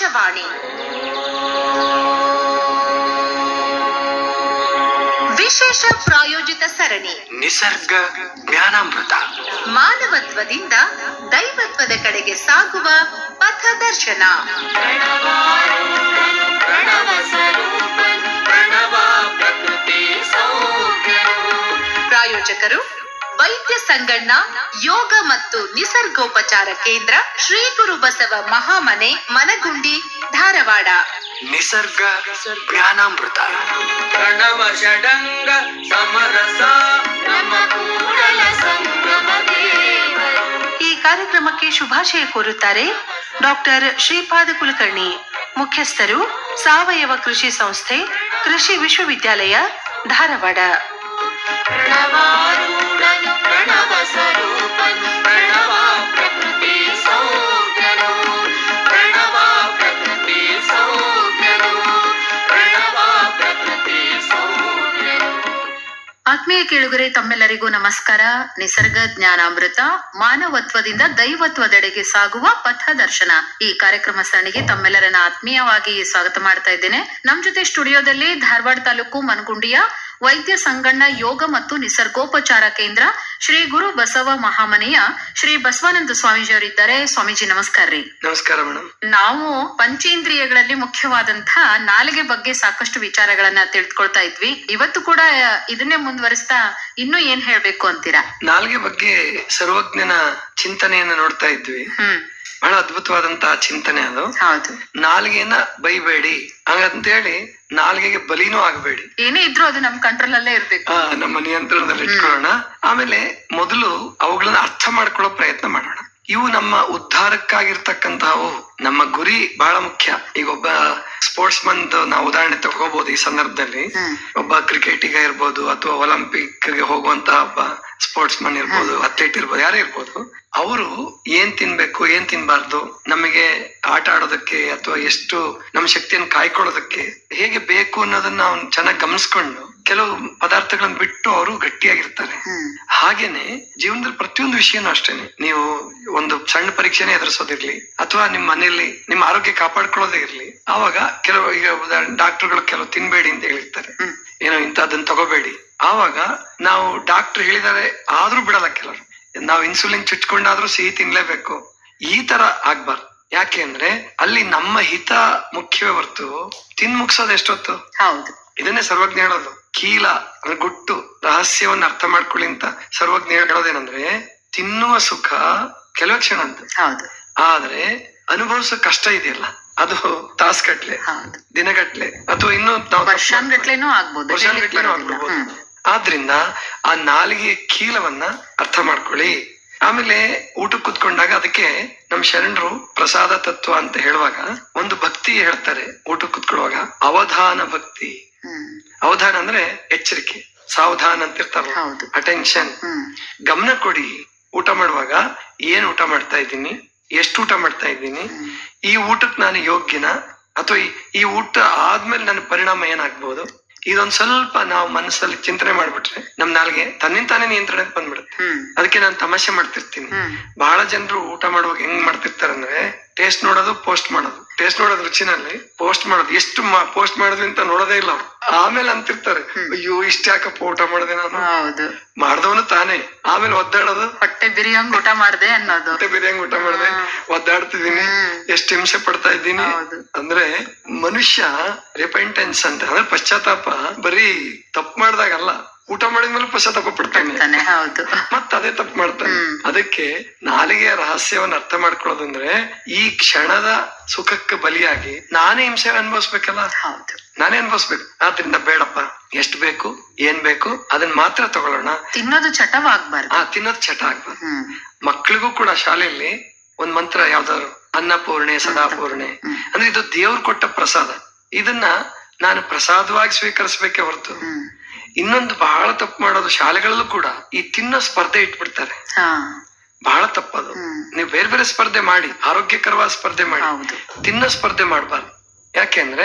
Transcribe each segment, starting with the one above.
ಆಕಾಶವಾಣಿ. ವಿಶೇಷ ಪ್ರಾಯೋಜಿತ ಸರಣಿ. ನಿಸರ್ಗ ಜ್ಞಾನಾಮೃತ. ಮಾನವತ್ವದಿಂದ ದೈವತ್ವದ ಕಡೆಗೆ ಸಾಗುವ ಪಥದರ್ಶನ ಪ್ರಾಯೋಜಕರು ವೈದ್ಯ ಸಂಗಣ್ಣ ಯೋಗ ಮತ್ತು ನಿಸರ್ಗೋಪಚಾರ ಕೇಂದ್ರ ಶ್ರೀ ಗುರು ಬಸವ ಮಹಾಮನೆ ಮನಗುಂಡಿ ಧಾರವಾಡ. ನಿಸರ್ಗ ಜ್ಞಾನಾಮೃತ. ಪ್ರಣವ ಷಡಂಗ ಸಮರಸ. ನಮ್ಮ ಕೂಡಲ ಸಂಗಮ ಈ ಕಾರ್ಯಕ್ರಮಕ್ಕೆ ಶುಭಾಶಯ ಕೋರುತ್ತಾರೆ ಡಾಕ್ಟರ್ ಶ್ರೀಪಾದ ಕುಲಕರ್ಣಿ ಮುಖ್ಯಸ್ಥರು ಸಾವಯವ ಕೃಷಿ ಸಂಸ್ಥೆ ಕೃಷಿ ವಿಶ್ವವಿದ್ಯಾಲಯ ಧಾರವಾಡ. ಕೇಳುಗರೆ, ತಮ್ಮೆಲ್ಲರಿಗೂ ನಮಸ್ಕಾರ. ನಿಸರ್ಗ ಜ್ಞಾನಾಮೃತ, ಮಾನವತ್ವದಿಂದ ದೈವತ್ವದೆಡೆಗೆ ಸಾಗುವ ಪಥದರ್ಶನ ಈ ಕಾರ್ಯಕ್ರಮ ಸರಣಿಗೆ ತಮ್ಮೆಲ್ಲರನ್ನ ಆತ್ಮೀಯವಾಗಿ ಸ್ವಾಗತ ಮಾಡ್ತಾ ಇದ್ದೇನೆ. ನಮ್ ಜೊತೆ ಸ್ಟುಡಿಯೋದಲ್ಲಿ ಧಾರವಾಡ ತಾಲೂಕು ಮನಗುಂಡಿಯ ವೈದ್ಯ ಸಂಗಣ್ಣ ಯೋಗ ಮತ್ತು ನಿಸರ್ಗೋಪಚಾರ ಕೇಂದ್ರ ಶ್ರೀ ಗುರು ಬಸವ ಮಹಾಮನೆಯ ಶ್ರೀ ಬಸವಾನಂದ ಸ್ವಾಮೀಜಿ ಅವರಿದ್ದಾರೆ ಸ್ವಾಮೀಜಿ ನಮಸ್ಕಾರ ರೀ. ನಮಸ್ಕಾರ ಮೇಡಮ್. ನಾವು ಪಂಚೇಂದ್ರಿಯಗಳಲ್ಲಿ ಮುಖ್ಯವಾದಂತಹ ನಾಲಿಗೆ ಬಗ್ಗೆ ಸಾಕಷ್ಟು ವಿಚಾರಗಳನ್ನ ತಿಳಿದುಕೊಳ್ತಾ ಇದ್ವಿ. ಇವತ್ತು ಕೂಡ ಇದನ್ನೇ ಮುಂದುವರಿಸ್ತಾ ಇನ್ನು ಏನ್ ಹೇಳ್ಬೇಕು ಅಂತೀರಾ? ನಾಲ್ಗೆ ಬಗ್ಗೆ ಸರ್ವಜ್ಞನ ಚಿಂತನೆಯನ್ನ ನೋಡ್ತಾ ಇದ್ವಿ. ಹ್ಮ್. ಬಹಳ ಅದ್ಭುತವಾದಂತಹ ಚಿಂತನೆ ಅದು. ಹೌದು. ನಾಲ್ಗೆನ ಬೈಬೇಡಿ. ಹಂಗಂತೇಳಿ ನಾಲ್ಗೆಗೆ ಬಲಿನೂ ಆಗಬೇಡಿ. ಏನೇ ಇದ್ರೂ ಅದು ನಮ್ ಕಂಟ್ರೋಲ್ ಅಲ್ಲೇ ಇರ್ಬೇಕು. ಆ ನಮ್ಮ ನಿಯಂತ್ರಣದಲ್ಲಿ ಇಟ್ಕೊಳ್ಳೋಣ. ಆಮೇಲೆ ಮೊದಲು ಅವುಗಳನ್ನ ಅರ್ಥ ಮಾಡ್ಕೊಳ್ಳೋ ಪ್ರಯತ್ನ ಮಾಡೋಣ. ಇವು ನಮ್ಮ ಉದ್ಧಾರಕ್ಕಾಗಿರ್ತಕ್ಕಂತಹವು ನಮ್ಮ ಗುರಿ ಬಹಳ ಮುಖ್ಯ. ಈಗ ಒಬ್ಬ ಸ್ಪೋರ್ಟ್ಸ್ ಮನ್ ನಾವು ಉದಾಹರಣೆ ತಗೋಬಹುದು ಈ ಸಂದರ್ಭದಲ್ಲಿ. ಹ್ಮ್. ಒಬ್ಬ ಕ್ರಿಕೆಟಿಗ ಇರ್ಬೋದು ಅಥವಾ ಒಲಿಂಪಿಕ್ಗೆ ಹೋಗುವಂತಹ ಒಬ್ಬ ಸ್ಪೋರ್ಟ್ಸ್ ಮನ್ ಇರ್ಬೋದು ಅಥ್ಲೀಟ್ ಇರ್ಬೋದು ಯಾರೇ ಇರ್ಬೋದು ಅವರು ಏನ್ ತಿನ್ಬೇಕು ಏನ್ ತಿನ್ಬಾರ್ದು ನಮಗೆ ಆಟ ಆಡೋದಕ್ಕೆ ಅಥವಾ ಎಷ್ಟು ನಮ್ಮ ಶಕ್ತಿಯನ್ನು ಕಾಯ್ಕೊಳ್ಳೋದಕ್ಕೆ ಹೇಗೆ ಬೇಕು ಅನ್ನೋದನ್ನ ಅವ್ನು ಚೆನ್ನಾಗಿ ಗಮನಿಸ್ಕೊಂಡು ಕೆಲವು ಪದಾರ್ಥಗಳನ್ನ ಬಿಟ್ಟು ಅವರು ಗಟ್ಟಿಯಾಗಿರ್ತಾರೆ. ಹಾಗೇನೆ ಜೀವನದಲ್ಲಿ ಪ್ರತಿಯೊಂದು ವಿಷಯನೂ ಅಷ್ಟೇನೆ. ನೀವು ಒಂದು ಸಣ್ಣ ಪರೀಕ್ಷೆನೇ ಎದುರಿಸೋದಿರ್ಲಿ ಅಥವಾ ನಿಮ್ಮ ಮನೆಯಲ್ಲಿ ನಿಮ್ಮ ಆರೋಗ್ಯ ಕಾಪಾಡ್ಕೊಳ್ಳೋದೇ ಇರ್ಲಿ ಆವಾಗ ಕೆಲವು ಈಗ ಉದಾಹರಣೆ ಡಾಕ್ಟರ್ಗಳು ಕೆಲವು ತಿನ್ಬೇಡಿ ಅಂತ ಹೇಳಿರ್ತಾರೆ. ಏನೋ ಅದನ್ನ ತಗೋಬೇಡಿ. ಆವಾಗ ನಾವು ಡಾಕ್ಟರ್ ಹೇಳಿದಾರೆ ಆದ್ರೂ ಬಿಡಲ್ಲ ಕೆಲವರು. ನಾವು ಇನ್ಸುಲಿನ್ ಚುಚ್ಕೊಂಡಾದ್ರೂ ಸಿಹಿ ತಿನ್ಲೇಬೇಕು. ಈ ತರ ಆಗ್ಬಾರ್ದು. ಯಾಕೆ ಅಂದ್ರೆ ಅಲ್ಲಿ ನಮ್ಮ ಹಿತ ಮುಖ್ಯವೇ ಹೊರ್ತು ತಿನ್ ಮುಗ್ಸೋದು ಎಷ್ಟೊತ್ತು? ಹೌದು. ಇದನ್ನೇ ಸರ್ವಜ್ಞ ಹೇಳೋದು. ಕೀಲ ಅಂದ್ರೆ ಗುಟ್ಟು ರಹಸ್ಯವನ್ನ ಅರ್ಥ ಮಾಡ್ಕೊಳ್ಳಿ ಅಂತ ಸರ್ವಜ್ಞ ಹೇಳೋದೇನಂದ್ರೆ ತಿನ್ನುವ ಸುಖ ಕೆಲವು ಕ್ಷಣ ಅಂತ. ಹೌದು. ಆದ್ರೆ ಅನುಭವಿಸೋ ಕಷ್ಟ ಇದೆಯಲ್ಲ ಅದು ತಾಸ್ಗಟ್ಲೆ ದಿನಗಟ್ಲೆ ಅಥವಾ ಇನ್ನೂ ವರ್ಷಾನ್ಗಟ್ಲೆನೂ ಆಗ್ಬೋದು. ವರ್ಷಾನ್ಗಟ್ಲೆನೂ ಆದ್ರಿಂದ ಆ ನಾಲಿಗೆಯ ಕೀಲವನ್ನ ಅರ್ಥ ಮಾಡ್ಕೊಳ್ಳಿ. ಆಮೇಲೆ ಊಟಕ್ಕೆ ಕುತ್ಕೊಂಡಾಗ ಅದಕ್ಕೆ ನಮ್ ಶರಣರು ಪ್ರಸಾದ ತತ್ವ ಅಂತ ಹೇಳುವಾಗ ಒಂದು ಭಕ್ತಿ ಹೇಳ್ತಾರೆ ಊಟ ಕುತ್ಕೊಳ್ಳುವಾಗ ಅವಧಾನ ಭಕ್ತಿ. ಅವಧಾನ ಅಂದ್ರೆ ಎಚ್ಚರಿಕೆ ಸಾವಧಾನ ಅಂತ ಇರ್ತಾರಲ್ಲ ಅಟೆನ್ಷನ್ ಗಮನ ಕೊಡಿ. ಊಟ ಮಾಡುವಾಗ ಏನ್ ಊಟ ಮಾಡ್ತಾ ಇದ್ದೀನಿ ಎಷ್ಟು ಊಟ ಮಾಡ್ತಾ ಇದ್ದೀನಿ ಈ ಊಟಕ್ಕೆ ನಾನು ಯೋಗ್ಯನ? ಅಥವಾ ಈ- ಈ ಊಟ ಆದ್ಮೇಲೆ ನನ್ನ ಪರಿಣಾಮ ಏನಾಗ್ಬೋದು? ಇದೊಂದ್ ಸ್ವಲ್ಪ ನಾವು ಮನಸ್ಸಲ್ಲಿ ಚಿಂತನೆ ಮಾಡ್ಬಿಟ್ರೆ ನಮ್ ನಾಲ್ಗೆ ತನ್ನಿಂತಾನೇ ನಿಯಂತ್ರಣಕ್ಕೆ ಬಂದ್ಬಿಡುತ್ತೆ. ಅದಕ್ಕೆ ನಾನು ತಮಾಷೆ ಮಾಡ್ತಿರ್ತೀನಿ. ಬಹಳ ಜನರು ಊಟ ಮಾಡುವಾಗ ಹೆಂಗ್ ಮಾಡ್ತಿರ್ತಾರೆ ಅಂದ್ರೆ ಟೇಸ್ಟ್ ನೋಡೋದು ಪೋಸ್ಟ್ ಮಾಡೋದು. ಟೇಸ್ಟ್ ನೋಡೋದು ರುಚಿನಲ್ಲಿ ಪೋಸ್ಟ್ ಮಾಡೋದು. ಎಷ್ಟು ಪೋಸ್ಟ್ ಮಾಡಿದ್ವಿ ಅಂತ ನೋಡೋದೇ ಇಲ್ಲ ಅವ್ರು. ಆಮೇಲೆ ಅಂತಿರ್ತಾರೆ ಅಯ್ಯೋ ಇಷ್ಟ ಯಾಕಪ್ಪ ಊಟ ಮಾಡಿದೆ ನಾನು? ಹೌದು. ಮಾಡ್ದವನು ತಾನೇ. ಆಮೇಲೆ ಒದ್ದಾಡೋದು. ಹೊಟ್ಟೆ ಬಿರಿಯಂಗ್ ಊಟ ಮಾಡ್ದೆ ಅನ್ನೋದು. ಹೊಟ್ಟೆ ಬಿರಿಯಂಗ್ ಊಟ ಮಾಡಿದೆ. ಒದ್ದಾಡ್ತಿದ್ದೀನಿ. ಎಷ್ಟು ಹಿಂಸೆ ಪಡ್ತಾ ಇದ್ದೀನಿ. ಅಂದ್ರೆ ಮನುಷ್ಯ ರಿಪೆಂಟೆನ್ಸ್ ಅಂತ ಅಂದ್ರೆ ಪಶ್ಚಾತ್ತಾಪ ಬರೀ ತಪ್ಪು ಮಾಡ್ದಾಗಲ್ಲ. ಊಟ ಮಾಡಿದ್ಮೇಲೆ ಪಶ್ಚಾತ್ತಾಪ ಪಡ್ತಾನೆ ತಾನೆ ಹೌದು. ಮತ್ತ ಅದೇ ತಪ್ಪು ಮಾಡ್ತಾನೆ. ಅದಕ್ಕೆ ನಾಲಿಗೆಯ ರಹಸ್ಯವನ್ನ ಅರ್ಥ ಮಾಡ್ಕೊಳ್ಳೋದಂದ್ರೆ ಈ ಕ್ಷಣದ ಸುಖಕ್ಕೆ ಬಲಿಯಾಗಿ ನಾನೇ ಹಿಂಸೆ ಅನುಭವಿಸ್ಬೇಕಲ್ಲ? ಹೌದು. ನಾನೇ ಅನ್ಭವಿಸ್ಬೇಕು. ಆದ್ರಿಂದ ಬೇಡಪ್ಪ. ಎಷ್ಟ್ ಬೇಕು? ಏನ್ ಬೇಕು? ಅದನ್ನ ಮಾತ್ರ ತಗೊಳ್ಳೋಣ. ತಿನ್ನೋದು ಚಟವಾಗ್ಬಾರ್ದು. ಆ ತಿನ್ನೋದು ಚಟ ಆಗ್ಬಾರ್ದು ಮಕ್ಳಿಗೂ ಕೂಡ ಶಾಲೆಯಲ್ಲಿ ಒಂದ್ ಮಂತ್ರ ಯಾವ್ದಾದ್ರು? ಅನ್ನಪೂರ್ಣೆ ಸದಾಪೂರ್ಣೆ. ಅಂದ್ರೆ ಇದು ದೇವ್ರು ಕೊಟ್ಟ ಪ್ರಸಾದ. ಇದನ್ನ ನಾನು ಪ್ರಸಾದವಾಗಿ ಸ್ವೀಕರಿಸಬೇಕೆ ಹೊರತು. ಇನ್ನೊಂದು ಬಹಳ ತಪ್ಪು ಮಾಡೋದು ಶಾಲೆಗಳಲ್ಲೂ ಕೂಡ ಈ ತಿನ್ನೋ ಸ್ಪರ್ಧೆ ಇಟ್ಬಿಡ್ತಾರೆ. ಬಹಳ ತಪ್ಪದು. ನೀವು ಬೇರೆ ಬೇರೆ ಸ್ಪರ್ಧೆ ಮಾಡಿ ಆರೋಗ್ಯಕರವಾದ ಸ್ಪರ್ಧೆ ಮಾಡಿ ತಿನ್ನೋ ಸ್ಪರ್ಧೆ ಮಾಡಬಾರ್ದು. ಯಾಕೆಂದ್ರೆ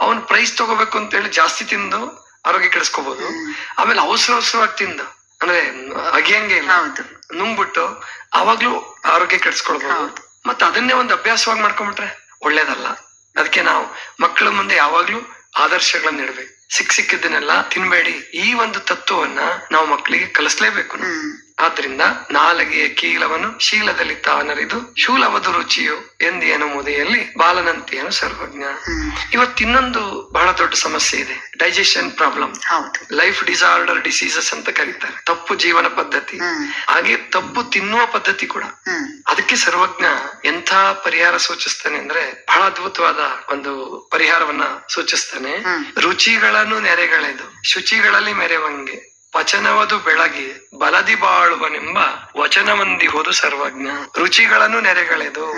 ಅವನ್ ಪ್ರೈಸ್ ತಗೋಬೇಕು ಅಂತ ಹೇಳಿ ಜಾಸ್ತಿ ತಿಂದು ಆರೋಗ್ಯ ಕೆಡಿಸ್ಕೋಬಹುದು ಆಮೇಲೆ ಅವಸರ ಅವಸರವಾಗಿ ತಿಂದು ಅಂದ್ರೆ ಅಗಿಯಂಗೆ ಇಲ್ಲ. ನುಂಗ್ಬಿಟ್ಟು ಅವಾಗ್ಲೂ ಆರೋಗ್ಯ ಕೆಡಿಸ್ಕೊಳ್ಬಹುದು ಹೌದು. ಮತ್ತೆ ಅದನ್ನೇ ಒಂದು ಅಭ್ಯಾಸವಾಗಿ ಮಾಡ್ಕೊಂಡ್ಬಿಟ್ರೆ ಒಳ್ಳೇದಲ್ಲ. ಅದಕ್ಕೆ ನಾವು ಮಕ್ಕಳ ಮುಂದೆ ಯಾವಾಗ್ಲೂ ಆದರ್ಶಗಳನ್ನ ಇಡಬೇಕು ಸಿಕ್ ಸಿಕ್ಕಿದ್ದನ್ನೆಲ್ಲ ತಿನ್ಬೇಡಿ. ಈ ಒಂದು ತತ್ವವನ್ನ ನಾವು ಮಕ್ಕಳಿಗೆ ಕಲಿಸ್ಲೇಬೇಕು. ಆದ್ರಿಂದ ನಾಲಗೆಯ ಕೀಲವನ್ನು ಶೀಲದಲ್ಲಿ ತಾನರಿದು ಶೂಲವದು ರುಚಿಯು ಎಂದೇನು ಮುದೆಯಲ್ಲಿ ಬಾಲನಂತೆಯನ್ನು ಸರ್ವಜ್ಞ. ಇವತ್ತು ಇನ್ನೊಂದು ಬಹಳ ದೊಡ್ಡ ಸಮಸ್ಯೆ ಇದೆ. Digestion problem life disorder diseases ಅಂತ ಕರೀತಾರೆ. ತಪ್ಪು ಜೀವನ ಪದ್ಧತಿ. ಹಾಗೆ ತಪ್ಪು ತಿನ್ನುವ ಪದ್ಧತಿ ಕೂಡ. ಅದಕ್ಕೆ ಸರ್ವಜ್ಞ ಎಂಥ ಪರಿಹಾರ ಸೂಚಿಸ್ತಾನೆ ಅಂದ್ರೆ ಬಹಳ ಅದ್ಭುತವಾದ ಒಂದು ಪರಿಹಾರವನ್ನ ಸೂಚಿಸ್ತಾನೆ. ರುಚಿಗಳನ್ನು ನೆರೆಗಳೆದು. ಶುಚಿಗಳಲ್ಲಿ ಮೆರೆವಂಗೆ ಪಚನವದು ಬೆಳಗಿ ಬಲದಿ ಬಾಳುವನೆಂಬ ವಚನವಂದಿಹುದು ಸರ್ವಜ್ಞ. ರುಚಿಗಳನ್ನು ನೆರೆಗಳೆದು.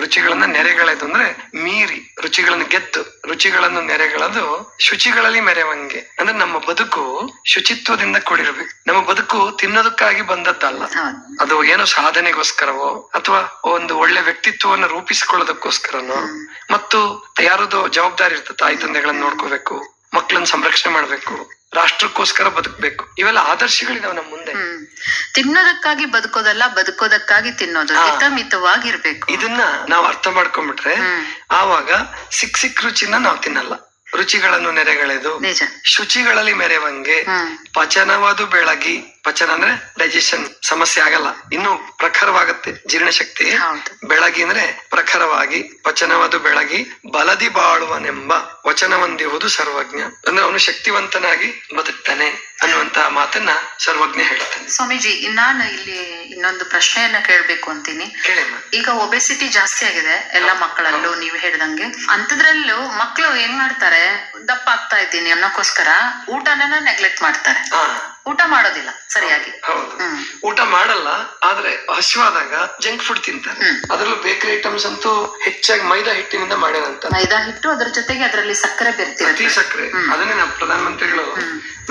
ರುಚಿಗಳನ್ನ ನೆರೆಗಳೆದು ಅಂದ್ರೆ ಮೀರಿ ರುಚಿಗಳನ್ನು ಗೆದ್ದು ರುಚಿಗಳನ್ನು ನೆರೆಗಳದು ಶುಚಿಗಳಲ್ಲಿ ಮೆರೆವಂಗೆ. ಅಂದ್ರೆ ನಮ್ಮ ಬದುಕು ಶುಚಿತ್ವದಿಂದ ಕೂಡಿರ್ಬೇಕು. ನಮ್ಮ ಬದುಕು ತಿನ್ನೋದಕ್ಕಾಗಿ ಬಂದದ್ದಲ್ಲ. ಅದು ಏನೋ ಸಾಧನೆಗೋಸ್ಕರವೋ ಅಥವಾ ಒಂದು ಒಳ್ಳೆ ವ್ಯಕ್ತಿತ್ವವನ್ನು ರೂಪಿಸಿಕೊಳ್ಳೋದಕ್ಕೋಸ್ಕರನೋ. ಮತ್ತು ಯಾರದೋ ಜವಾಬ್ದಾರಿ ಇರ್ತದೆ ತಾಯಿ ತಂದೆಗಳನ್ನ ನೋಡ್ಕೋಬೇಕು ಮಕ್ಕಳನ್ನ ಸಂರಕ್ಷಣೆ ಮಾಡ್ಬೇಕು. ರಾಷ್ಟ್ರಕ್ಕೋಸ್ಕರ ಬದುಕಬೇಕು. ಇವೆಲ್ಲ ಆದರ್ಶಗಳಿದಾವೆ ನಮ್ಮ ಮುಂದೆ. ತಿನ್ನೋದಕ್ಕಾಗಿ ಬದುಕೋದಲ್ಲ ಬದುಕೋದಕ್ಕಾಗಿ ತಿನ್ನೋದು. ಹಿತಮಿತವಾಗಿರ್ಬೇಕು. ಇದನ್ನ ನಾವು ಅರ್ಥ ಮಾಡ್ಕೊಂಡ್ಬಿಟ್ರೆ ಆವಾಗ ಸಿಕ್ ಸಿಕ್ ರುಚಿನ ನಾವು ತಿನ್ನಲ್ಲ. ರುಚಿಗಳನ್ನು ನೆರೆಗಳೆದು ಶುಚಿಗಳಲ್ಲಿ ಮೆರೆವಂಗೆ ಪಚನವಾದು ಬೆಳಗಿ ಪಚನ ಅಂದ್ರೆ ಡೈಜೆಷನ್ ಸಮಸ್ಯೆ ಆಗಲ್ಲ. ಇನ್ನು ಪ್ರಖರವಾಗುತ್ತೆ ಜೀರ್ಣಶಕ್ತಿ ಬೆಳಗಿ ಅಂದ್ರೆ ಪ್ರಖರವಾಗಿ ಪಚನವದು ಬೆಳಗಿ ಬಲದಿ ಬಾಳುವನೆಂಬ ವಚನವಂದಿಹುದು ಸರ್ವಜ್ಞ. ಅಂದ್ರೆ ಅವನು ಶಕ್ತಿವಂತನಾಗಿ ಬದುಕ್ತಾನೆ ಅನ್ನುವಂತಹ ಮಾತನ್ನ ಸರ್ವಜ್ಞ ಹೇಳ್ತಾನೆ. ಸ್ವಾಮೀಜಿ ನಾನು ಇಲ್ಲಿ ಇನ್ನೊಂದು ಪ್ರಶ್ನೆಯನ್ನ ಕೇಳ್ಬೇಕು ಅಂತೀನಿ. ಈಗ ಒಬೆಸಿಟಿ ಜಾಸ್ತಿ ಆಗಿದೆ ಎಲ್ಲ ಮಕ್ಕಳಲ್ಲೂ ನೀವು ಹೇಳ್ದಂಗೆ. ಅಂತದ್ರಲ್ಲೂ ಮಕ್ಕಳು ಏನ್ ಮಾಡ್ತಾರೆ? ದಪ್ಪ ಆಗ್ತಾ ಇದ್ದೀನಿ ಅನ್ನೋಕ್ಕೋಸ್ಕರ ಊಟನ ನೆಗ್ಲೆಕ್ಟ್ ಮಾಡ್ತಾರೆ. ಊಟ ಮಾಡೋದಿಲ್ಲ ಸರಿಯಾಗಿ. ಹೌದು ಹ್ಮ್. ಊಟ ಮಾಡಲ್ಲ ಆದ್ರೆ ಹಸಿವಾದಾಗ ಜಂಕ್ ಫುಡ್ ತಿಂತಾರೆ. ಹ್ಮ್. ಅದ್ರಲ್ಲೂ ಬೇಕರಿ ಐಟಮ್ಸ್ ಅಂತೂ ಹೆಚ್ಚಾಗಿ ಮೈದಾ ಹಿಟ್ಟಿನಿಂದ ಮಾಡಿರಂತ ಮೈದಾ ಹಿಟ್ಟು ಅದ್ರ ಜೊತೆಗೆ ಅದರಲ್ಲಿ ಸಕ್ಕರೆ ಅತಿ ಬೆರ್ತಿರುತ್ತೆ ಸಕ್ಕರೆ. ಅದನ್ನೇ ನಮ್ಮ ಪ್ರಧಾನಮಂತ್ರಿಗಳು.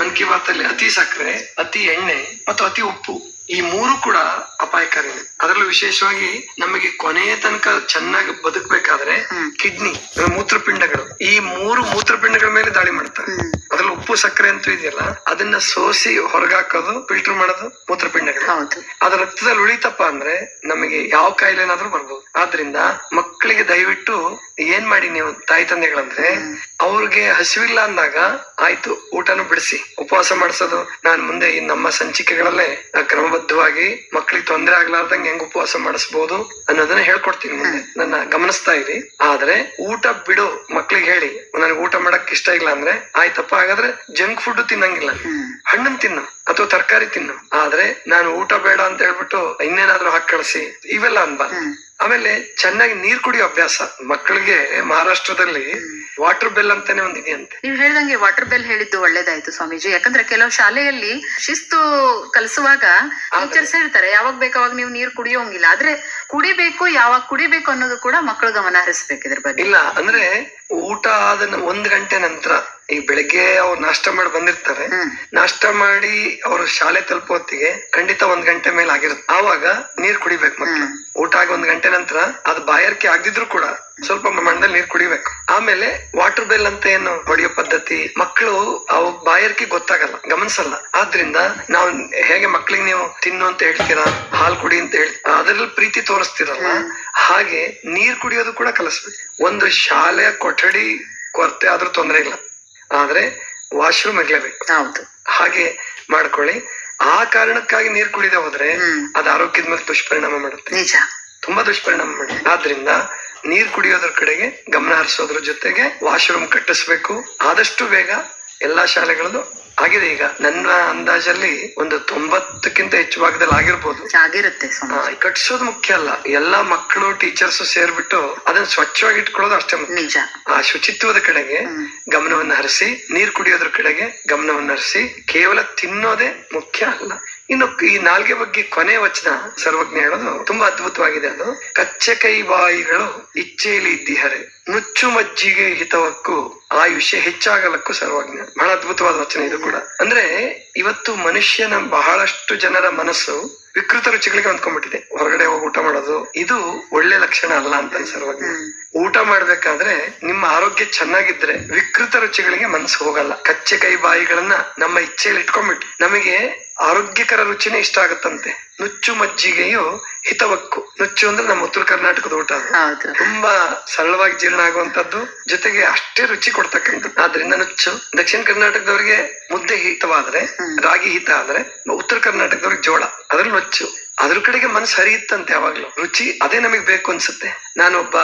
ಮನ್ ಕಿ ಬಾತ್ ಅಲ್ಲಿ ಅತಿ ಸಕ್ಕರೆ ಅತಿ ಎಣ್ಣೆ ಮತ್ತು ಅತಿ ಉಪ್ಪು. ಈ ಮೂರು ಕೂಡ ಅಪಾಯಕಾರಿ. ಅದರಲ್ಲೂ ವಿಶೇಷವಾಗಿ ನಮಗೆ ಕೊನೆಯ ತನಕ ಚೆನ್ನಾಗಿ ಬದುಕಬೇಕಾದ್ರೆ. ಕಿಡ್ನಿ ಮೂತ್ರಪಿಂಡಗಳು. ಈ ಮೂರು ಮೂತ್ರಪಿಂಡಗಳ ಮೇಲೆ ದಾಳಿ ಮಾಡ್ತಾರೆ. ಅದ್ರಲ್ಲಿ ಉಪ್ಪು ಸಕ್ಕರೆ ಅಂತೂ ಇದೆಯಲ್ಲ ಅದನ್ನ ಸೋಸಿ ಹೊರಗಾಕೋದು ಫಿಲ್ಟರ್ ಮಾಡೋದು ಮೂತ್ರಪಿಂಡಗಳು. ಅದ್ರ ಅದ ರಕ್ತದಲ್ಲಿ ಉಳಿತಪ್ಪ ಅಂದ್ರೆ ನಮಗೆ ಯಾವ ಕಾಯಿಲೆನಾದ್ರೂ ಬರ್ಬೋದು. ಆದ್ರಿಂದ ಮಕ್ಕಳಿಗೆ ದಯವಿಟ್ಟು ಏನ್ ಮಾಡಿ ನೀವು ತಾಯಿ ತಂದೆಗಳಂದ್ರೆ ಅವ್ರಿಗೆ ಹಸಿವಿಲ್ಲ ಅಂದಾಗ ಆಯ್ತು ಊಟನು ಬಿಡಿಸಿ ಉಪವಾಸ ಮಾಡಿಸೋದು. ನಾನ್ ಮುಂದೆ ಈ ನಮ್ಮ ಸಂಚಿಕೆಗಳಲ್ಲೇ ಕ್ರಮಬದ್ಧವಾಗಿ ಮಕ್ಕಳಿಗೆ ತೊಂದರೆ ಆಗ್ಲಾರ್ದಂಗೆ ಹೆಂಗ್ ಉಪವಾಸ ಮಾಡಿಸ್ಬೋದು ಅನ್ನೋದನ್ನ ಹೇಳ್ಕೊಡ್ತೀನಿ ಮುಂದೆ. ನನ್ನ ಗಮನಿಸ್ತಾ ಇರಿ. ಆದ್ರೆ ಊಟ ಬಿಡು ಮಕ್ಳಿಗೆ ಹೇಳಿ. ನನಗೆ ಊಟ ಮಾಡಕ್ ಇಷ್ಟ ಇಲ್ಲ ಅಂದ್ರೆ ಆಯ್ತಪ್ಪ ಹಾಗಾದ್ರೆ ಜಂಕ್ ಫುಡ್ ತಿನ್ನಂಗಿಲ್ಲ. ಹಣ್ಣನ್ ತಿನ್ನು ಅಥವಾ ತರಕಾರಿ ತಿನ್ನು. ಆದ್ರೆ ನಾನು ಊಟ ಬೇಡ ಅಂತ ಹೇಳ್ಬಿಟ್ಟು ಇನ್ನೇನಾದ್ರೂ ಹಾಕಿ ಕಳಿಸಿ. ಇವೆಲ್ಲ ಅನ್ಬಾರ್ದು. ಆಮೇಲೆ ಚೆನ್ನಾಗಿ ನೀರ್ ಕುಡಿಯೋ ಅಭ್ಯಾಸ ಮಕ್ಕಳಿಗೆ ಮಹಾರಾಷ್ಟ್ರದಲ್ಲಿ ವಾಟರ್ ಬೆಲ್ ಅಂತಾನೆ ಒಂದಿದೆ ಅಂತ ನೀವು ಹೇಳ್ದಂಗೆ ವಾಟರ್ ಬೆಲ್ ಹೇಳಿದ್ದು ಒಳ್ಳೇದಾಯ್ತು ಸ್ವಾಮೀಜಿ. ಯಾಕಂದ್ರೆ ಕೆಲವು ಶಾಲೆಯಲ್ಲಿ ಶಿಸ್ತು ಕಲಿಸುವಾಗ ಟೀಚರ್ಸ್ ಹೇಳ್ತಾರೆ ಯಾವಾಗ ಬೇಕಾವಾಗ ನೀವು ನೀರು ಕುಡಿಯೋಂಗಿಲ್ಲ. ಆದ್ರೆ ಕುಡಿಬೇಕು ಯಾವಾಗ ಕುಡಿಬೇಕು ಅನ್ನೋದು ಕೂಡ ಮಕ್ಕಳು ಗಮನ ಹರಿಸ್ಬೇಕು ಇದ್ರ ಬಗ್ಗೆ. ಇಲ್ಲ ಅಂದ್ರೆ ಊಟ ಆದ ಒಂದ್ ಗಂಟೆ ನಂತರ ಈ ಬೆಳಗ್ಗೆ ಅವ್ರು ನಾಷ್ಟ ಮಾಡಿ ಬಂದಿರ್ತಾರೆ. ನಾಷ್ಟ ಮಾಡಿ ಅವರು ಶಾಲೆ ತಲುಪೋ ಹೊತ್ತಿಗೆ ಖಂಡಿತ ಒಂದ್ ಗಂಟೆ ಮೇಲೆ ಆಗಿರುತ್ತೆ. ಆವಾಗ ನೀರ್ ಕುಡಿಬೇಕು ಮಕ್ಳು ಊಟ ಆಗಿ ಒಂದ್ ಗಂಟೆ ನಂತರ ಅದು ಬಾಯಾರಿಕೆ ಆಗದಿದ್ರು ಕೂಡ ಸ್ವಲ್ಪ ಮಣ್ಣಲ್ಲಿ ನೀರ್ ಕುಡಿಬೇಕು. ಆಮೇಲೆ ವಾಟರ್ ಬೆಲ್ ಅಂತ ಏನು ಹೊಡೆಯೋ ಪದ್ಧತಿ ಮಕ್ಕಳು ಅವು ಬಾಯಾರಿಕೆ ಗೊತ್ತಾಗಲ್ಲ ಗಮನಿಸಲ್ಲ. ಆದ್ರಿಂದ ನಾವು ಹೇಗೆ ಮಕ್ಳಿಗೆ ನೀವು ತಿನ್ನು ಅಂತ ಹೇಳ್ತೀರಾ ಹಾಲ್ ಕುಡಿ ಅಂತ ಹೇಳಿ ಅದ್ರಲ್ಲಿ ಪ್ರೀತಿ ತೋರಿಸ್ತಿರಲ್ಲ ಹಾಗೆ ನೀರ್ ಕುಡಿಯೋದು ಕೂಡ ಕಲಿಸ್ಬೇಕು. ಒಂದು ಶಾಲೆಯ ಕೊಠಡಿ ಕೊರತೆ ಆದ್ರೂ ತೊಂದರೆ ಇಲ್ಲ. ಆದ್ರೆ ವಾಶ್ರೂಮ್ ಇರ್ಲೇಬೇಕು ಹೌದು. ಹಾಗೆ ಮಾಡ್ಕೊಳ್ಳಿ. ಆ ಕಾರಣಕ್ಕಾಗಿ ನೀರ್ ಕುಡಿದ ಹೋದ್ರೆ. ಅದು ಆರೋಗ್ಯದ ಮೇಲೆ ದುಷ್ಪರಿಣಾಮ ಮಾಡುತ್ತೆ. ನಿಜ. ತುಂಬಾ ದುಷ್ಪರಿಣಾಮ ಮಾಡುತ್ತೆ. ಆದ್ರಿಂದ ನೀರ್ ಕುಡಿಯೋದ್ರ ಕಡೆಗೆ ಗಮನ ಹರಿಸೋದ್ರ ಜೊತೆಗೆ ವಾಶ್ರೂಮ್ ಕಟ್ಟಿಸ್ಬೇಕು. ಆದಷ್ಟು ಬೇಗ ಎಲ್ಲಾ ಶಾಲೆಗಳದ್ದು ಆಗಿದೆ ಈಗ. ನನ್ನ ಅಂದಾಜಲ್ಲಿ ಒಂದು ತೊಂಬತ್ತಕ್ಕಿಂತ ಹೆಚ್ಚು ಭಾಗದಲ್ಲಿ ಆಗಿರ್ಬೋದು. ಆಗಿರುತ್ತೆ ಕಟ್ಸೋದು ಮುಖ್ಯ ಅಲ್ಲ. ಎಲ್ಲಾ ಮಕ್ಕಳು ಟೀಚರ್ಸ್ ಸೇರ್ಬಿಟ್ಟು ಅದನ್ನ ಸ್ವಚ್ಛವಾಗಿ ಇಟ್ಕೊಳ್ಳೋದು ಅಷ್ಟೇ ಮುಖ್ಯ. ನಿಜ. ಆ ಶುಚಿತ್ವದ ಕಡೆಗೆ. ಗಮನವನ್ನು ಹರಿಸಿ ನೀರ್ ಕುಡಿಯೋದ್ರ ಕಡೆಗೆ ಗಮನವನ್ನು ಹರಿಸಿ ಕೇವಲ ತಿನ್ನೋದೇ ಮುಖ್ಯ ಅಲ್ಲ. ಇನ್ನು ಈ ನಾಲ್ಗೆ ಬಗ್ಗೆ ಕೊನೆ ವಚನ ಸರ್ವಜ್ಞ ಹೇಳೋದು ತುಂಬಾ ಅದ್ಭುತವಾಗಿದೆ ಅದು. ಕಚ್ಚೆ ಕೈ ಬಾಯಿಗಳು ಇಚ್ಛೆಯಲ್ಲಿ ಇದ್ದಿಹರೆ ನುಚ್ಚು ಮಜ್ಜಿಗೆ ಹಿತವಕ್ಕೂ ಆಯುಷ್ಯ ಹೆಚ್ಚಾಗಲಕ್ಕೂ ಸರ್ವಜ್ಞ. ಬಹಳ ಅದ್ಭುತವಾದ ವಚನ ಇದು ಕೂಡ. ಅಂದ್ರೆ ಇವತ್ತು ಮನುಷ್ಯನ ಬಹಳಷ್ಟು ಜನರ ಮನಸ್ಸು ವಿಕೃತ ರುಚಿಗಳಿಗೆ ಹೊಂದ್ಕೊಂಡ್ಬಿಟ್ಟಿದೆ. ಹೊರಗಡೆ ಹೋಗಿ ಊಟ ಮಾಡೋದು ಇದು ಒಳ್ಳೆ ಲಕ್ಷಣ ಅಲ್ಲ ಅಂತ ಸರ್ವಜ್ಞ. ಊಟ ಮಾಡ್ಬೇಕಾದ್ರೆ ನಿಮ್ಮ ಆರೋಗ್ಯ ಚೆನ್ನಾಗಿದ್ರೆ ವಿಕೃತ ರುಚಿಗಳಿಗೆ ಮನಸ್ಸು ಹೋಗಲ್ಲ. ಕಚ್ಚೆ ಕೈ ಬಾಯಿಗಳನ್ನ ನಮ್ಮ ಇಚ್ಛೆಯಲ್ಲಿ ಇಟ್ಕೊಂಡ್ಬಿಟ್ಟು ನಮಗೆ ಆರೋಗ್ಯಕರ ರುಚಿನೇ ಇಷ್ಟ ಆಗುತ್ತಂತೆ. ನುಚ್ಚು ಮಜ್ಜಿಗೆಯು ಹಿತವಕ್ಕು. ನುಚ್ಚು ಅಂದ್ರೆ ನಮ್ಮ ಉತ್ತರ ಕರ್ನಾಟಕದ ಊಟ ಅದು. ತುಂಬಾ ಸರಳವಾಗಿ ಜೀರ್ಣ ಆಗುವಂತದ್ದು ಜೊತೆಗೆ ಅಷ್ಟೇ ರುಚಿ ಕೊಡ್ತಕ್ಕಂಥದ್ದು. ಆದ್ರಿಂದ ನುಚ್ಚು ದಕ್ಷಿಣ ಕರ್ನಾಟಕದವರಿಗೆ ಮುದ್ದೆ ಹಿತವಾದ್ರೆ ರಾಗಿ ಹಿತ ಆದ್ರೆ ಉತ್ತರ ಕರ್ನಾಟಕದವ್ರಿಗೆ ಜೋಳ. ಅದ್ರಲ್ಲಿ ನುಚ್ಚು. ಅದ್ರ ಕಡೆಗೆ ಮನಸ್ಸು ಹರಿಯುತ್ತಂತೆ ಯಾವಾಗ್ಲೂ. ರುಚಿ ಅದೇ ನಮಗ್ ಬೇಕು ಅನ್ಸುತ್ತೆ. ನಾನು ಒಬ್ಬ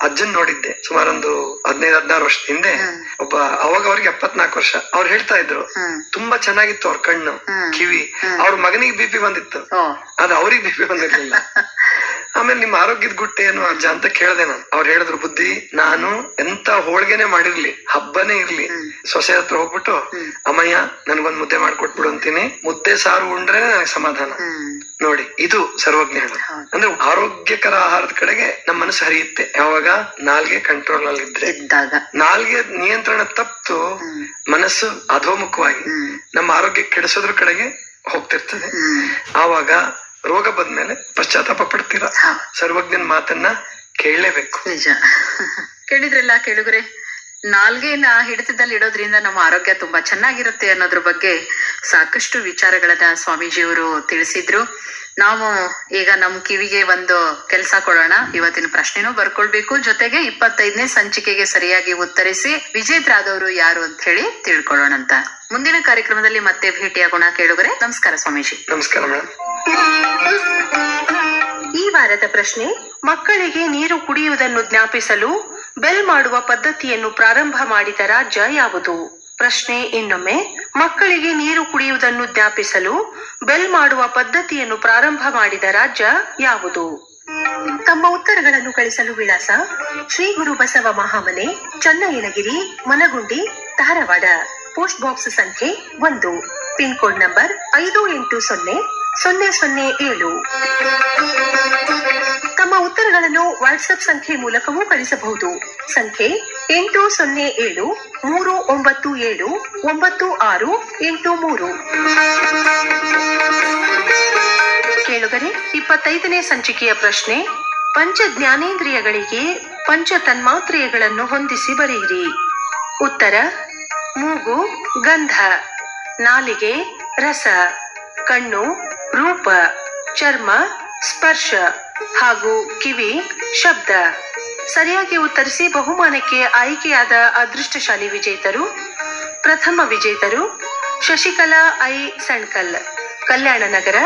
ಅಜ್ಜನ್ ನೋಡಿದ್ದೆ ಸುಮಾರೊಂದು ಹದಿನೈದು ಹದಿನಾರು ವರ್ಷದ ಹಿಂದೆ. ಒಬ್ಬ ಅವಾಗ ಅವ್ರಿಗೆ ಎಪ್ಪತ್ನಾಲ್ಕು ವರ್ಷ. ಅವ್ರು ಹೇಳ್ತಾ ಇದ್ರು ತುಂಬಾ ಚೆನ್ನಾಗಿತ್ತು ಅವ್ರ ಕಣ್ಣು ಕಿವಿ. ಅವ್ರ ಮಗನಿಗೆ ಬಿ ಪಿ ಬಂದಿತ್ತು. ಅದು ಅವ್ರಿಗೆ ಬಿ ಪಿ ಬಂದಿರ್ಲಿಲ್ಲ. ಆಮೇಲೆ ನಿಮ್ಮ ಆರೋಗ್ಯದ ಗುಟ್ಟೆ ಏನು ಅಜ್ಜ ಅಂತ ಕೇಳ್ದೆ ನಾನು. ಅವ್ರು ಹೇಳಿದ್ರು ಬುದ್ಧಿ ನಾನು ಎಂತ ಹೋಳ್ಗೆನೆ ಮಾಡಿರ್ಲಿ ಹಬ್ಬನೇ ಇರ್ಲಿ. ಸೊಸೆ ಹತ್ರ ಹೋಗ್ಬಿಟ್ಟು. ಅಮ್ಮಯ್ಯ ನನ್ಗೊಂದ್ ಮುದ್ದೆ ಮಾಡ್ಕೊಟ್ಬಿಡು ಅಂತೀನಿ. ಮುದ್ದೆ ಸಾರು ಉಂಡ್ರೆ ನನಗೆ ಸಮಾಧಾನ. ನೋಡಿ ಇದು ಸರ್ವಜ್ಞ ಅಂದ್ರೆ ಆರೋಗ್ಯಕರ ಆಹಾರದ ಕಡೆಗೆ ನಮ್ಮ ಮನಸ್ಸು ಹರಿಯುತ್ತೆ. ಯಾವಾಗ? ನಾಲ್ಗೆ ಕಂಟ್ರೋಲ್ ಅಲ್ಲಿ ಇದ್ರೆ ನಾಲ್ಗೆ ನಿಯಂತ್ರಣ ತಪ್ಪು ಮನಸ್ಸು ಅಧೋಮುಖವಾಗಿ ನಮ್ಮ ಆರೋಗ್ಯ ಕೆಡಿಸೋದ್ರ ಕಡೆಗೆ ಹೋಗ್ತಿರ್ತದೆ. ಆವಾಗ ರೋಗ ಬಂದ್ಮೇಲೆ ಪಶ್ಚಾತ್ತಾಪ ಪಡ್ತೀರ? ಸರ್ವಜ್ಞನ್ ಮಾತನ್ನ ಕೇಳಲೇಬೇಕು. ನಿಜ. ಕೇಳಿದ್ರಲ್ಲ ಕೇಳುಗರೆ ನಾಲ್ಗೆನ ಹಿಡಿತದಲ್ಲಿ ಇಡೋದ್ರಿಂದ ನಮ್ಮ ಆರೋಗ್ಯ ತುಂಬಾ ಚೆನ್ನಾಗಿರುತ್ತೆ ಅನ್ನೋದ್ರ ಬಗ್ಗೆ ಸಾಕಷ್ಟು ವಿಚಾರಗಳನ್ನ ಸ್ವಾಮೀಜಿಯವರು ತಿಳಿಸಿದ್ರು. ನಾವು ಈಗ ನಮ್ ಕಿವಿಗೆ ಒಂದು ಕೆಲಸ ಕೊಡೋಣ. ಇವತ್ತಿನ ಪ್ರಶ್ನೆನೂ ಬರ್ಕೊಳ್ಬೇಕು. ಜೊತೆಗೆ ಇಪ್ಪತ್ತೈದನೇ ಸಂಚಿಕೆಗೆ ಸರಿಯಾಗಿ ಉತ್ತರಿಸಿ ವಿಜೇತರಾದವರು ಯಾರು ಅಂತ ಹೇಳಿ ತಿಳ್ಕೊಳ್ಳೋಣ ಅಂತ ಮುಂದಿನ ಕಾರ್ಯಕ್ರಮದಲ್ಲಿ ಮತ್ತೆ ಭೇಟಿಯಾಗೋಣ ಕೇಳುಗರೆ. ನಮಸ್ಕಾರ ಸ್ವಾಮೀಜಿ. ನಮಸ್ಕಾರ ಮೇಡಮ್. ಪ್ರಶ್ನೆ, ಮಕ್ಕಳಿಗೆ ನೀರು ಕುಡಿಯುವುದನ್ನು ಜ್ಞಾಪಿಸಲು ಬೆಲ್ ಮಾಡುವ ಪದ್ಧತಿಯನ್ನು ಪ್ರಾರಂಭ ಮಾಡಿದ ರಾಜ್ಯ ಯಾವುದು? ಪ್ರಶ್ನೆ ಇನ್ನೊಮ್ಮೆ, ಮಕ್ಕಳಿಗೆ ನೀರು ಕುಡಿಯುವುದನ್ನು ಜ್ಞಾಪಿಸಲು ಬೆಲ್ ಮಾಡುವ ಪದ್ಧತಿಯನ್ನು ಪ್ರಾರಂಭ ಮಾಡಿದ ರಾಜ್ಯ ಯಾವುದು? ತಮ್ಮ ಉತ್ತರಗಳನ್ನು ಕಳಿಸಲು ವಿಳಾಸ, ಶ್ರೀ ಗುರು ಬಸವ ಮಹಾಮನೆ, ಚನ್ನಯ್ಯನಗಿರಿ, ಮನಗುಂಡಿ, ಧಾರವಾಡ. ಪೋಸ್ಟ್ ಬಾಕ್ಸ್ ಸಂಖ್ಯೆ ಒಂದು. ಪಿನ್ ಕೋಡ್ ನಂಬರ್ ಐದು ಎಂಟು ಸೊನ್ನೆ ಸೊನ್ನೆ ಸೊನ್ನೆ ಏಳು. ತಮ್ಮ ಉತ್ತರಗಳನ್ನು ವಾಟ್ಸ್ಆಪ್ ಸಂಖ್ಯೆ ಮೂಲಕವೂ ಕಳಿಸಬಹುದು. ಸಂಖ್ಯೆ ಎಂಟು ಸೊನ್ನೆ ಏಳು, ಮೂರು ಒಂಬತ್ತು ಏಳು, ಒಂಬತ್ತು ಆರು ಎಂಟು ಮೂರು. ಕೇಳುಗರೆ, ಇಪ್ಪತ್ತೈದನೇ ಸಂಚಿಕೆಯ ಪ್ರಶ್ನೆ, ಪಂಚ ಜ್ಞಾನೇಂದ್ರಿಯಗಳಿಗೆ ಪಂಚ ತನ್ಮಾತ್ರೆಯಗಳನ್ನು ಹೊಂದಿಸಿ ಬರೆಯಿರಿ. ಉತ್ತರ, ಮೂಗು, ಗಂಧ, ನಾಲಿಗೆ, ರಸ, ಕಣ್ಣು ರೂಪ, ಚರ್ಮ, ಸ್ಪರ್ಶ ಹಾಗೂ ಕಿವಿ ಶಬ್ದ. ಸರಿಯಾಗಿ ಉತ್ತರಿಸಿ ಬಹುಮಾನಕ್ಕೆ ಆಯ್ಕೆಯಾದ ಅದೃಷ್ಟಶಾಲಿ ವಿಜೇತರು, ಪ್ರಥಮ ವಿಜೇತರು ಶಶಿಕಲಾ ಐ. ಸಣ್ಕಲ್, ಕಲ್ಯಾಣ ನಗರ,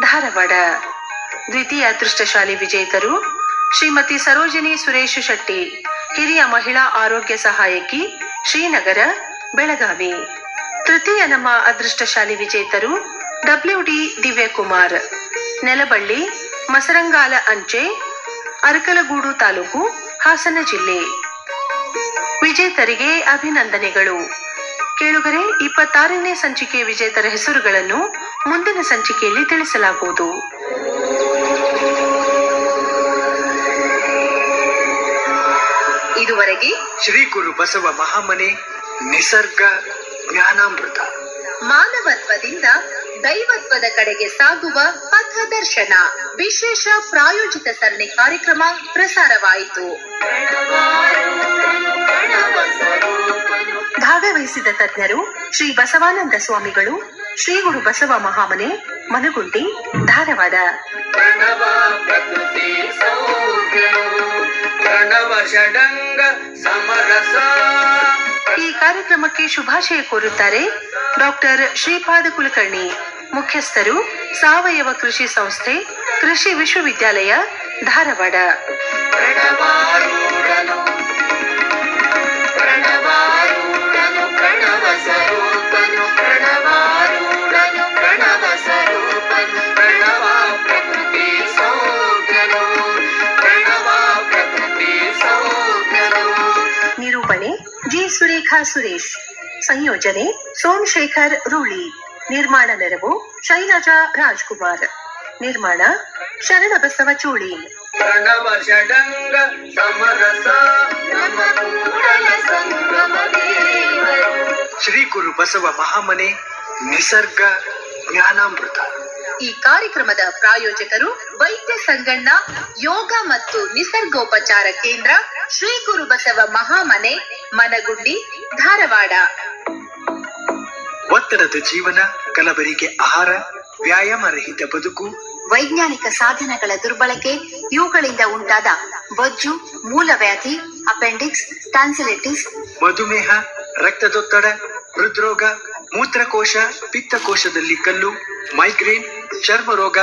ಧಾರವಾಡ. ದ್ವಿತೀಯ ಅದೃಷ್ಟಶಾಲಿ ವಿಜೇತರು ಶ್ರೀಮತಿ ಸರೋಜಿನಿ ಸುರೇಶ್ ಶೆಟ್ಟಿ, ಹಿರಿಯ ಮಹಿಳಾ ಆರೋಗ್ಯ ಸಹಾಯಕಿ ಶ್ರೀನಗರ, ಬೆಳಗಾವಿ. ತೃತೀಯ ನಮ್ಮ ಅದೃಷ್ಟಶಾಲಿ ವಿಜೇತರು ಡಬ್ಲ್ಯೂ ಡಿ ದಿವ್ಯಕುಮಾರ್ ನೆಲಬಳ್ಳಿ ಮಸರಂಗಾಲ ಅಂಚೆ ಅರಕಲಗೂಡು ತಾಲೂಕು ಹಾಸನ ಜಿಲ್ಲೆ. ವಿಜೇತರಿಗೆ ಅಭಿನಂದನೆಗಳು. ಕೇಳುಗರೆ ಇಪ್ಪತ್ತಾರನೇ ಸಂಚಿಕೆ ವಿಜೇತರ ಹೆಸರುಗಳನ್ನು ಮುಂದಿನ ಸಂಚಿಕೆಯಲ್ಲಿ ತಿಳಿಸಲಾಗುವುದು. ಇದುವರೆಗೆ ಶ್ರೀ ಗುರು ಬಸವ ಮಹಾಮನೆ ನಿಸರ್ಗ ಜ್ಞಾನಾಮೃತ. ಮಾನವತ್ವದಿಂದ ದೈವತ್ವದ ಕಡೆಗೆ ಸಾಗುವ ಪಥದರ್ಶನ ವಿಶೇಷ ಪ್ರಾಯೋಜಿತ ಸರಣಿ ಕಾರ್ಯಕ್ರಮ ಪ್ರಸಾರವಾಯಿತು. ಭಾಗವಹಿಸಿದ ತಜ್ಞರು ಶ್ರೀ ಬಸವಾನಂದ ಸ್ವಾಮಿಗಳು ಶ್ರೀ ಗುರು ಬಸವ ಮಹಾಮನೆ ಮನಗುಂಡಿ ಧಾರವಾಡ. ಈ ಕಾರ್ಯಕ್ರಮಕ್ಕೆ ಶುಭಾಶಯ ಕೋರುತ್ತಾರೆ ಡಾಕ್ಟರ್ ಶ್ರೀಪಾದ ಕುಲಕರ್ಣಿ ಮುಖ್ಯಸ್ಥರು ಸಾವಯವ ಕೃಷಿ ಸಂಸ್ಥೆ ಕೃಷಿ ವಿಶ್ವವಿದ್ಯಾಲಯ ಧಾರವಾಡ. ಜಿ ಸುರೇಶ್ ಸಂಯೋಜನೆ ಸೋಮಶೇಖರ್ ರೂಳಿ ನಿರ್ಮಾಣ ನೆರವು ಶೈಲಜಾ ರಾಜ್ಕುಮಾರ್ ನಿರ್ಮಾಣ ಶರಣಬಸವ ಚೋಳಿ. ಪ್ರಣವ ಷಡಂಗ ಸಮರಸ. ನಮ್ಮ ಕೂಡಲ ಸಂಗಮ ದೇವರು ಶ್ರೀ ಗುರು ಬಸವ ಮಹಾಮನೆ ನಿಸರ್ಗ ಜ್ಞಾನಾಮೃತ. ಈ ಕಾರ್ಯಕ್ರಮದ ಪ್ರಾಯೋಜಕರು ವೈದ್ಯ ಸಂಗಣ್ಣ ಯೋಗ ಮತ್ತು ನಿಸರ್ಗೋಪಚಾರ ಕೇಂದ್ರ ಶ್ರೀ ಗುರು ಬಸವ ಮಹಾಮನೆ ಮನಗುಂಡಿ ಧಾರವಾಡ. ಒತ್ತಡದ ಜೀವನ ಕಲಬರಿಕೆ ಆಹಾರ ವ್ಯಾಯಾಮ ರಹಿತ ಬದುಕು. ವೈಜ್ಞಾನಿಕ ಸಾಧನಗಳ ದುರ್ಬಳಕೆ ಇವುಗಳಿಂದ ಉಂಟಾದ ಬೊಜ್ಜು ಮೂಲವ್ಯಾಧಿ ಅಪೆಂಡಿಕ್ಸ್ ಟಾನ್ಸಿಲಿಟಿಸ್. ಮಧುಮೇಹ ರಕ್ತದೊತ್ತಡ ಹೃದ್ರೋಗ ಮೂತ್ರಕೋಶ ಪಿತ್ತಕೋಶದಲ್ಲಿ ಕಲ್ಲು ಮೈಗ್ರೇನ್ ಚರ್ಮ ರೋಗ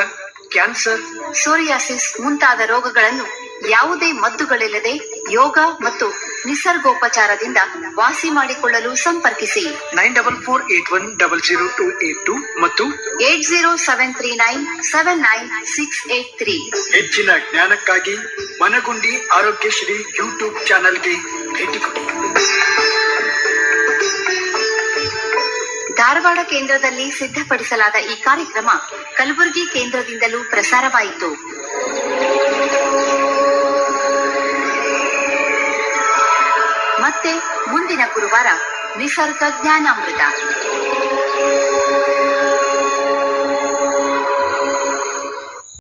ಕ್ಯಾನ್ಸರ್. ಸೋರಿಯಾಸಿಸ್ ಮುಂತಾದ ರೋಗಗಳನ್ನು ಯಾವುದೇ ಮದ್ದುಗಳಿಲ್ಲದೆ ಯೋಗ ಮತ್ತು ನಿಸರ್ಗೋಪಚಾರದಿಂದ ವಾಸಿ ಮಾಡಿಕೊಳ್ಳಲು ಸಂಪರ್ಕಿಸಿ. Nine double four eight one double zero two eight two ಮತ್ತು eight zero seven three nine seven nine six eight three. ಹೆಚ್ಚಿನ ಜ್ಞಾನಕ್ಕಾಗಿ ಮನಗುಂಡಿ ಆರೋಗ್ಯಶ್ರೀ ಯೂಟ್ಯೂಬ್ ಚಾನೆಲ್ಗೆ ಭೇಟಿ ಕೊಡಿ. ಧಾರವಾಡ ಕೇಂದ್ರದಲ್ಲಿ ಸಿದ್ಧಪಡಿಸಲಾದ ಈ ಕಾರ್ಯಕ್ರಮ ಕಲಬುರಗಿ ಕೇಂದ್ರದಿಂದಲೂ ಪ್ರಸಾರವಾಯಿತು. ಮತ್ತೆ ಮುಂದಿನ ಗುರುವಾರ ನಿಸರ್ಗ ಜ್ಞಾನಾಮೃತ